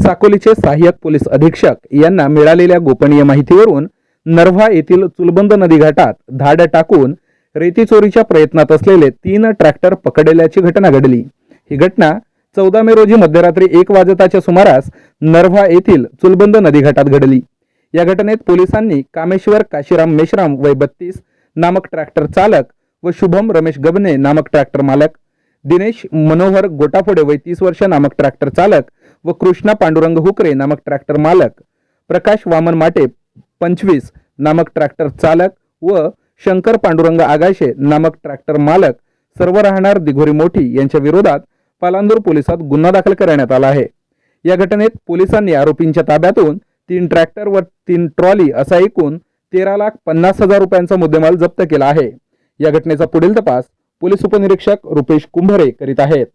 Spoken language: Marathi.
साकोलीचे सहाय्यक पोलीस अधीक्षक यांना मिळालेल्या गोपनीय माहितीवरून नरव्हा येथील चुलबंद नदीघाटात धाड टाकून रेती चोरीच्या प्रयत्नात असलेले तीन ट्रॅक्टर पकडल्याची घटना घडली. ही घटना चौदा मे रोजी मध्यरात्री एक वाजताच्या सुमारास नरव्हा येथील चुलबंद नदीघाटात घडली. या घटनेत पोलिसांनी कामेश्वर काशीराम मेश्राम वय बत्तीस नामक ट्रॅक्टर चालक व शुभम रमेश गबने नामक ट्रॅक्टर मालक दिनेश मनोहर गोटाफोडे वय तीस वर्ष नामक ट्रॅक्टर चालक व कृष्णा पांडुरंग हुकरे नामक ट्रॅक्टर मालक प्रकाश वामन माटे पंचवीस नामक ट्रॅक्टर चालक व शंकर पांडुरंग आगाशे नामक ट्रॅक्टर मालक सर्व राहणार दिघोरी मोठी यांच्या विरोधात पालांदूर पोलिसात गुन्हा दाखल करण्यात आला आहे. या घटनेत पोलिसांनी आरोपींच्या ताब्यातून तीन ट्रॅक्टर व तीन ट्रॉली असा एकूण तेरा लाख पन्नास हजार रुपयांचा मुद्देमाल जप्त केला आहे. या घटनेचा पुढील तपास पोलीस उपनिरीक्षक रुपेश कुंभरे करीत आहेत.